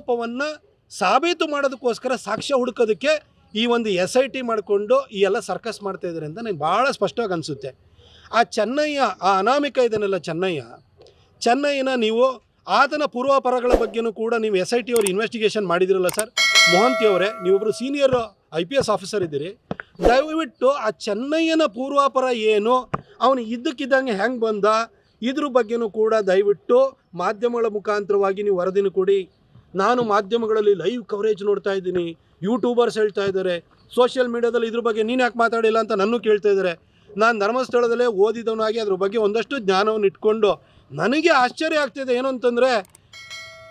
ಆರೋಪವನ್ನು ಸಾಬೀತು ಮಾಡೋದಕ್ಕೋಸ್ಕರ ಸಾಕ್ಷ್ಯ ಹುಡುಕೋದಕ್ಕೆ ಈ ಒಂದು ಎಸ್ ಐ ಟಿ ಮಾಡಿಕೊಂಡು ಈ ಎಲ್ಲ ಸರ್ಕಸ್ ಮಾಡ್ತಾ ಇದ್ದಾರೆ ಅಂತ ನನಗೆ ಭಾಳ ಸ್ಪಷ್ಟವಾಗಿ ಅನಿಸುತ್ತೆ. ಆ ಚೆನ್ನಯ್ಯ, ಆ ಅನಾಮಿಕ ಇದನ್ನೆಲ್ಲ ಚೆನ್ನಯ್ಯ, ಚೆನ್ನಯ್ಯನ ನೀವು ಆತನ ಪೂರ್ವಾಪರಗಳ ಬಗ್ಗೆನೂ ಕೂಡ ನೀವು ಎಸ್ ಐ ಟಿ ಅವರು ಇನ್ವೆಸ್ಟಿಗೇಷನ್ ಮಾಡಿದಿರಲ್ಲ ಸರ್? ಮೋಹಂತಿ ಅವರೇ ನೀವೊಬ್ಬರು senior I P S officer ಇದ್ದೀರಿ. ದಯವಿಟ್ಟು ಆ ಚೆನ್ನಯ್ಯನ ಪೂರ್ವಾಪರ ಏನು, ಅವನು ಇದ್ದಕ್ಕಿದ್ದಂಗೆ ಹೆಂಗೆ ಬಂದ, ಇದ್ರ ಬಗ್ಗೆನೂ ಕೂಡ ದಯವಿಟ್ಟು ಮಾಧ್ಯಮಗಳ ಮುಖಾಂತರವಾಗಿ ನೀವು ವರದಿನ ಕೊಡಿ. ನಾನು ಮಾಧ್ಯಮಗಳಲ್ಲಿ ಲೈವ್ ಕವರೇಜ್ ನೋಡ್ತಾ ಇದ್ದೀನಿ. ಯೂಟ್ಯೂಬರ್ಸ್ ಹೇಳ್ತಾ ಇದ್ದಾರೆ. ಸೋಷಿಯಲ್ ಮೀಡಿಯಾದಲ್ಲಿ ಇದ್ರ ಬಗ್ಗೆ ನೀನು ಯಾಕೆ ಮಾತಾಡಿಲ್ಲ ಅಂತ ನನ್ನೂ ಕೇಳ್ತಾ ಇದ್ದಾರೆ. ನಾನು ಧರ್ಮಸ್ಥಳದಲ್ಲೇ ಓದಿದವನಾಗಿ ಅದ್ರ ಬಗ್ಗೆ ಒಂದಷ್ಟು ಜ್ಞಾನವನ್ನು ಇಟ್ಕೊಂಡು ನನಗೆ ಆಶ್ಚರ್ಯ ಆಗ್ತಿದೆ ಏನು ಅಂತಂದರೆ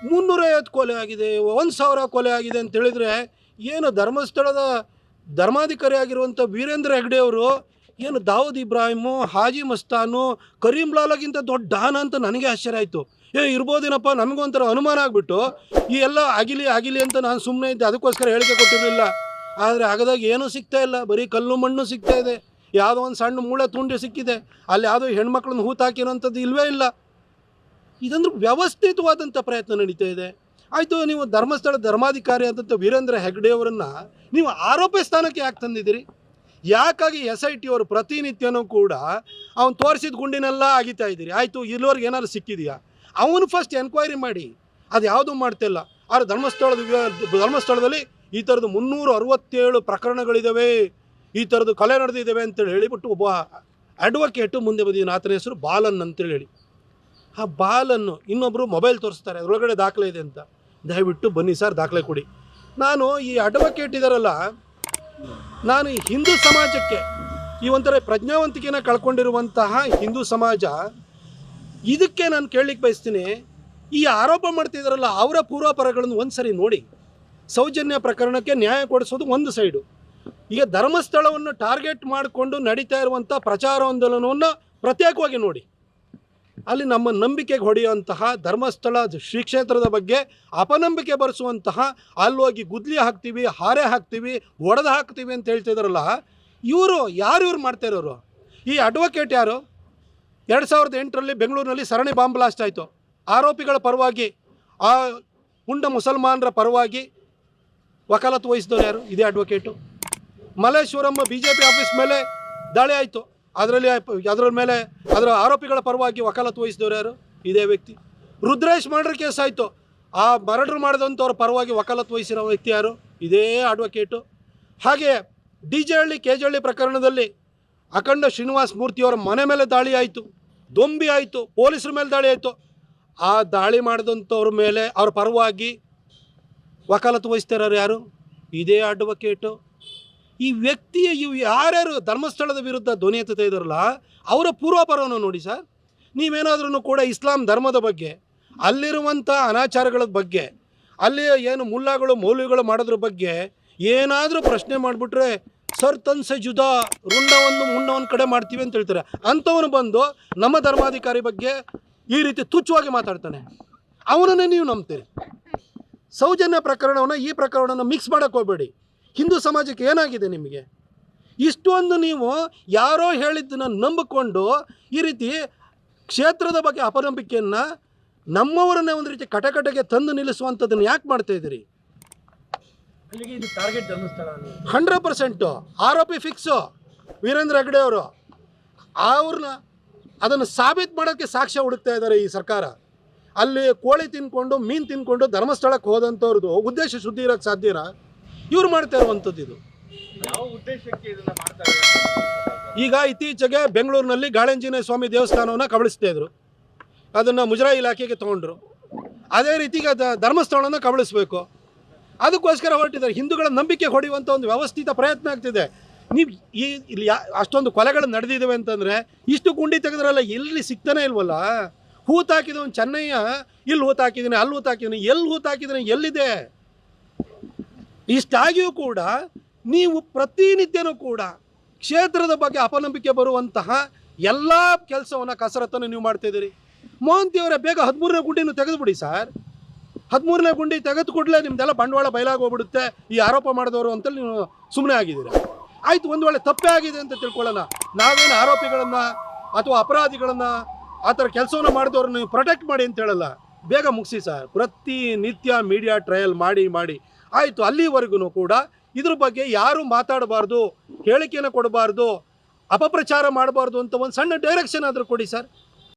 ಮುನ್ನೂರೈವತ್ತು ಕೊಲೆ ಆಗಿದೆ, ಒಂದು ಸಾವಿರ ಕೊಲೆ ಆಗಿದೆ ಅಂತ ಹೇಳಿದರೆ ಏನು ಧರ್ಮಸ್ಥಳದ ಧರ್ಮಾಧಿಕಾರಿ ಆಗಿರುವಂಥ ವೀರೇಂದ್ರ ಹೆಗ್ಡೆ ಅವರು ಏನು ದಾವೂದ್ ಇಬ್ರಾಹಿಮು, ಹಾಜಿ ಮಸ್ತಾನು ಕರೀಂ ಲಾಲಾಗಿಂತ ದೊಡ್ಡ ಡಾನ ಅಂತ ನನಗೆ ಆಶ್ಚರ್ಯ ಆಯಿತು. ಏ, ಇರ್ಬೋದೇನಪ್ಪ? ನನಗೊಂಥರ ಅನುಮಾನ ಆಗಿಬಿಟ್ಟು ಈ ಎಲ್ಲ ಆಗಿಲಿ ಆಗಿಲಿ ಅಂತ ನಾನು ಸುಮ್ಮನೆ ಇದ್ದೆ. ಅದಕ್ಕೋಸ್ಕರ ಹೇಳಿಕೆ ಕೊಟ್ಟಿರಲಿಲ್ಲ. ಆದರೆ ಆಗದಾಗ ಏನೂ ಸಿಗ್ತಾ ಇಲ್ಲ. ಬರೀ ಕಲ್ಲು ಮಣ್ಣು ಸಿಗ್ತಾ ಇದೆ. ಯಾವುದೋ ಒಂದು ಸಣ್ಣ ಮೂಳೆ ತುಂಡು ಸಿಕ್ಕಿದೆ. ಅಲ್ಲಿ ಯಾವುದೋ ಹೆಣ್ಮಕ್ಳನ್ನ ಹೂತಾಕಿರೋಂಥದ್ದು ಇಲ್ಲವೇ ಇಲ್ಲ. ಇದಂದ್ರೆ ವ್ಯವಸ್ಥಿತವಾದಂಥ ಪ್ರಯತ್ನ ನಡೀತಾ ಇದೆ. ಆಯಿತು, ನೀವು ಧರ್ಮಸ್ಥಳ ಧರ್ಮಾಧಿಕಾರಿ ಆದಂಥ ವೀರೇಂದ್ರ ಹೆಗ್ಡೆಯವರನ್ನು ನೀವು ಆರೋಪ ಸ್ಥಾನಕ್ಕೆ ಯಾಕೆ ತಂದಿದ್ದೀರಿ? ಯಾಕಾಗಿ ಎಸ್ ಐ ಟಿ ಅವರು ಪ್ರತಿನಿತ್ಯನೂ ಕೂಡ ಅವ್ನು ತೋರಿಸಿದ ಗುಂಡಿನೆಲ್ಲ ಅಗಿತಾ ಇದ್ದೀರಿ? ಆಯಿತು, ಇಲ್ಲಿವರೆಗೆ ಏನಾದ್ರು ಸಿಕ್ಕಿದೆಯಾ? ಅವನು ಫಸ್ಟ್ ಎನ್ಕ್ವೈರಿ ಮಾಡಿ, ಅದು ಯಾವುದೂ ಮಾಡ್ತಿಲ್ಲ. ಆದರೆ ಧರ್ಮಸ್ಥಳದ ಧರ್ಮಸ್ಥಳದಲ್ಲಿ ಈ ಥರದ್ದು ಮುನ್ನೂರ ಅರವತ್ತೇಳು ಪ್ರಕರಣಗಳಿದ್ದಾವೆ ಈ ಥರದ್ದು ಕಲೆ ನಡೆದಿದ್ದಾವೆ ಅಂತೇಳಿ ಹೇಳಿಬಿಟ್ಟು ಒಬ್ಬ ಅಡ್ವೊಕೇಟು ಮುಂದೆ ಬಂದಿದ್ದೀನಿ ಆತನ ಹೆಸರು ಬಾಲನ್ ಅಂತೇಳಿ ಹೇಳಿ. ಆ ಬಾಲನ್ನು ಇನ್ನೊಬ್ಬರು ಮೊಬೈಲ್ ತೋರಿಸ್ತಾರೆ. ಅದರೊಳಗಡೆ ದಾಖಲೆ ಇದೆ ಅಂತ. ದಯವಿಟ್ಟು ಬನ್ನಿ ಸರ್, ದಾಖಲೆ ಕೊಡಿ. ನಾನು ಈ ಅಡ್ವೊಕೇಟ್ ಇದಾರಲ್ಲ, ನಾನು ಹಿಂದೂ ಸಮಾಜಕ್ಕೆ ಈ ಒಂಥರ ಪ್ರಜ್ಞಾವಂತಿಕೆನ ಕಳ್ಕೊಂಡಿರುವಂತಹ ಹಿಂದೂ ಸಮಾಜ ಇದಕ್ಕೆ ನಾನು ಕೇಳಲಿಕ್ಕೆ ಬಯಸ್ತೀನಿ, ಈ ಆರೋಪ ಮಾಡ್ತಿದ್ದಾರಲ್ಲ ಅವರ ಪೂರ್ವಾಪರಗಳನ್ನು ಒಂದು ಸರಿ ನೋಡಿ. ಸೌಜನ್ಯ ಪ್ರಕರಣಕ್ಕೆ ನ್ಯಾಯ ಕೊಡಿಸೋದು ಒಂದು ಸೈಡು. ಈಗ ಧರ್ಮಸ್ಥಳವನ್ನು ಟಾರ್ಗೆಟ್ ಮಾಡಿಕೊಂಡು ನಡೀತಾ ಇರುವಂಥ ಪ್ರಚಾರಾಂದೋಲನವನ್ನು ಪ್ರತ್ಯೇಕವಾಗಿ ನೋಡಿ. ಅಲ್ಲಿ ನಮ್ಮ ನಂಬಿಕೆಗೆ ಹೊಡೆಯುವಂತಹ ಧರ್ಮಸ್ಥಳ ಶ್ರೀ ಕ್ಷೇತ್ರದ ಬಗ್ಗೆ ಅಪನಂಬಿಕೆ ಬರೆಸುವಂತಹ, ಅಲ್ಲಿ ಹೋಗಿ ಗುದ್ಲಿ ಹಾಕ್ತೀವಿ, ಹಾರೆ ಹಾಕ್ತೀವಿ, ಒಡೆದು ಹಾಕ್ತೀವಿ ಅಂತ ಹೇಳ್ತಿದಾರಲ್ಲ, ಇವರು ಯಾರು ಇವ್ರು ಮಾಡ್ತಾ ಇರೋರು? ಈ ಅಡ್ವೊಕೇಟ್ ಯಾರು? ಎರಡು ಸಾವಿರದ ಎಂಟರಲ್ಲಿ ಬೆಂಗಳೂರಿನಲ್ಲಿ ಸರಣಿ ಬಾಂಬ್ ಬ್ಲಾಸ್ಟ್ ಆಯಿತು. ಆರೋಪಿಗಳ ಪರವಾಗಿ, ಆ ಉಂಡ ಮುಸಲ್ಮಾನರ ಪರವಾಗಿ ವಕಾಲತ್ತು ವಹಿಸಿದವರು ಯಾರು? ಇದೇ advocate Malleshwaram B J P office ಮೇಲೆ ದಾಳಿ ಆಯಿತು. ಅದರಲ್ಲಿ ಅದರ ಮೇಲೆ, ಅದರ ಆರೋಪಿಗಳ ಪರವಾಗಿ ವಕಾಲತ್ತು ವಹಿಸಿದವರು ಯಾರು? ಇದೇ ವ್ಯಕ್ತಿ. ರುದ್ರೇಶ್ ಮರ್ಡರ್ ಕೇಸ್ ಆಯಿತು. ಆ ಮರ್ಡರ್ ಮಾಡಿದಂಥವ್ರ ಪರವಾಗಿ ವಕಾಲತ್ತು ವಹಿಸಿರೋ ವ್ಯಕ್ತಿ ಯಾರು? ಇದೇ ಅಡ್ವೊಕೇಟು ಹಾಗೆಯೇ D J Halli, K J Halli ಪ್ರಕರಣದಲ್ಲಿ ಅಖಂಡ ಶ್ರೀನಿವಾಸ ಮೂರ್ತಿಯವರ ಮನೆ ಮೇಲೆ ದಾಳಿ ಆಯಿತು. ದೊಂಬಿ ಆಯಿತು, ಪೊಲೀಸರ ಮೇಲೆ ದಾಳಿ ಆಯಿತು. ಆ ದಾಳಿ ಮಾಡಿದಂಥವ್ರ ಮೇಲೆ ಅವ್ರ ಪರವಾಗಿ ವಕಾಲತ್ತು ವಹಿಸ್ತಾರ ಯಾರು? ಇದೇ ಅಡ್ವೊಕೇಟು ಈ ವ್ಯಕ್ತಿಯ, ಇವು ಯಾರ್ಯಾರು ಧರ್ಮಸ್ಥಳದ ವಿರುದ್ಧ ಧ್ವನಿ ಎತ್ತುತ್ತಾ ಇದ್ದಾರಲ್ಲ, ಅವರ ಪೂರ್ವಾಪರವನ್ನು ನೋಡಿ ಸರ್. ನೀವೇನಾದ್ರೂ ಕೂಡ ಇಸ್ಲಾಂ ಧರ್ಮದ ಬಗ್ಗೆ, ಅಲ್ಲಿರುವಂಥ ಅನಾಚಾರಗಳ ಬಗ್ಗೆ ಅಲ್ಲಿ ಏನು ಮುಲ್ಲಾಗಳು, ಮೌಲ್ಯಗಳು ಮಾಡೋದ್ರ ಬಗ್ಗೆ ಏನಾದರೂ ಪ್ರಶ್ನೆ ಮಾಡಿಬಿಟ್ರೆ ಸರ್ ತನ್ಸೆ ಜುದಾ, ರುಂಡವನ್ನು ಮುಂಡವನ್ನು ಕಡೆ ಮಾಡ್ತೀವಿ ಅಂತ ಹೇಳ್ತಾರೆ. ಅಂಥವನು ಬಂದು ನಮ್ಮ ಧರ್ಮಾಧಿಕಾರಿ ಬಗ್ಗೆ ಈ ರೀತಿ ತುಚ್ಛವಾಗಿ ಮಾತಾಡ್ತಾನೆ. ಅವನನ್ನೇ ನೀವು ನಂಬ್ತೀರಿ. ಸೌಜನ್ಯ ಪ್ರಕರಣವನ್ನು ಈ ಪ್ರಕರಣವನ್ನು ಮಿಕ್ಸ್ ಮಾಡೋಕ್ಕೆ ಹೋಗಬೇಡಿ. ಹಿಂದೂ ಸಮಾಜಕ್ಕೆ ಏನಾಗಿದೆ ನಿಮಗೆ? ಇಷ್ಟೊಂದು ನೀವು ಯಾರೋ ಹೇಳಿದ್ದನ್ನು ನಂಬಿಕೊಂಡು ಈ ರೀತಿ ಕ್ಷೇತ್ರದ ಬಗ್ಗೆ ಅಪನಂಬಿಕೆಯನ್ನು ನಮ್ಮವರನ್ನೇ ಒಂದು ರೀತಿ ಕಟಕಟಗೆ ತಂದು ನಿಲ್ಲಿಸುವಂಥದ್ದನ್ನು ಯಾಕೆ ಮಾಡ್ತಾ ಇದ್ದೀರಿ ಅಲ್ಲಿಗೆ ಇದು ಟಾರ್ಗೆಟ್ ಧರ್ಮಸ್ಥಳ ಅನ್ನೋದು. ಹಂಡ್ರೆಡ್ ಪರ್ಸೆಂಟು ಆರೋಪಿ ಫಿಕ್ಸು ವೀರೇಂದ್ರ ಹೆಗ್ಡೆ ಅವರು. ಅವ್ರನ್ನ ಅದನ್ನು ಸಾಬೀತು ಮಾಡೋಕ್ಕೆ ಸಾಕ್ಷ್ಯ ಹುಡುಕ್ತಾ ಇದ್ದಾರೆ ಈ ಸರ್ಕಾರ. ಅಲ್ಲಿ ಕೋಳಿ ತಿನ್ಕೊಂಡು ಮೀನು ತಿನ್ಕೊಂಡು ಧರ್ಮಸ್ಥಳಕ್ಕೆ ಹೋದಂಥವ್ರದ್ದು ಉದ್ದೇಶ ಶುದ್ಧಿ ಇರೋಕ್ಕೆ ಸಾಧ್ಯನಾ ಇವ್ರು ಮಾಡ್ತಾ ಇರುವಂಥದ್ದು ಇದು. ಯಾವ ಉದ್ದೇಶಕ್ಕೆ ಇದನ್ನ ಮಾಡ್ತಾ ಈಗ ಇತ್ತೀಚೆಗೆ ಬೆಂಗಳೂರಿನಲ್ಲಿ ಗಾಳಂಜನೇಯ ಸ್ವಾಮಿ ದೇವಸ್ಥಾನವನ್ನು ಕಬಳಿಸ್ತಾ ಇದ್ರು. ಅದನ್ನು ಮುಜರಾಯಿ ಇಲಾಖೆಗೆ ತೊಗೊಂಡ್ರು. ಅದೇ ರೀತಿಗೆ ಧರ್ಮಸ್ಥಳನ ಕಬಳಿಸ್ಬೇಕು. ಅದಕ್ಕೋಸ್ಕರ ಹೊರಟಿದ್ದಾರೆ. ಹಿಂದೂಗಳ ನಂಬಿಕೆ ಹೊಡೆಯುವಂಥ ಒಂದು ವ್ಯವಸ್ಥಿತ ಪ್ರಯತ್ನ ಆಗ್ತಿದೆ. ನೀವು ಈ ಇಲ್ಲಿ ಅಷ್ಟೊಂದು ಕೊಲೆಗಳು ನಡೆದಿದ್ದಾವೆ ಅಂತಂದರೆ ಇಷ್ಟು ಗುಂಡಿ ತೆಗೆದ್ರಲ್ಲ ಎಲ್ಲಿ ಸಿಗ್ತಾನೆ ಇಲ್ವಲ್ಲ? ಹೂತಾಕಿದವನು ಚೆನ್ನಯ್ಯ ಇಲ್ಲಿ ಹೂತಾಕಿದ್ದೀನಿ ಅಲ್ಲಿ ಹೂತಾಕಿದ್ದೀನಿ ಎಲ್ಲಿ ಹೂತಾಕಿದ್ದೀನಿ ಎಲ್ಲಿದೆ? ಇಷ್ಟಾಗಿಯೂ ಕೂಡ ನೀವು ಪ್ರತಿನಿತ್ಯನೂ ಕೂಡ ಕ್ಷೇತ್ರದ ಬಗ್ಗೆ ಅಪನಂಬಿಕೆ ಬರುವಂತಹ ಎಲ್ಲ ಕೆಲಸವನ್ನು ಕಸರತ್ತನ್ನು ನೀವು ಮಾಡ್ತಿದ್ದೀರಿ ಮೋಹಂತಿಯವರೇ, ಬೇಗ ಹದಿಮೂರನೇ ಗುಂಡಿನೂ ತೆಗೆದುಬಿಡಿ, ಸರ್. ಹದಿಮೂರನೇ ಗುಂಡಿ ತೆಗೆದು ಕೂಡಲೇ ನಿಮ್ದೆಲ್ಲ ಬಂಡವಾಳ ಬಯಲಾಗೋಗ್ಬಿಡುತ್ತೆ ಈ ಆರೋಪ ಮಾಡಿದವರು ಅಂತಲ್ಲಿ ನೀವು ಸುಮ್ಮನೆ ಆಗಿದ್ದೀರಾ? ಆಯಿತು, ಒಂದು ವೇಳೆ ತಪ್ಪೇ ಆಗಿದೆ ಅಂತ ತಿಳ್ಕೊಳ್ಳೋಣ. ನಾವೇನು ಆರೋಪಿಗಳನ್ನು ಅಥವಾ ಅಪರಾಧಿಗಳನ್ನು ಆ ಥರ ಕೆಲಸವನ್ನು ಮಾಡಿದವ್ರನ್ನ ನೀವು ಪ್ರೊಟೆಕ್ಟ್ ಮಾಡಿ ಅಂತ ಹೇಳಲ್ಲ. ಬೇಗ ಮುಗಿಸಿ ಸರ್. ಪ್ರತಿನಿತ್ಯ ಮೀಡಿಯಾ ಟ್ರಯಲ್ ಮಾಡಿ ಮಾಡಿ. ಆಯಿತು, ಅಲ್ಲಿವರೆಗೂ ಕೂಡ ಇದ್ರ ಬಗ್ಗೆ ಯಾರು ಮಾತಾಡಬಾರ್ದು ಹೇಳಿಕೆಯನ್ನು ಕೊಡಬಾರ್ದು, ಅಪಪ್ರಚಾರ ಮಾಡಬಾರ್ದು ಅಂತ ಒಂದು ಸಣ್ಣ ಡೈರೆಕ್ಷನ್ ಆದರೂ ಕೊಡಿ ಸರ್.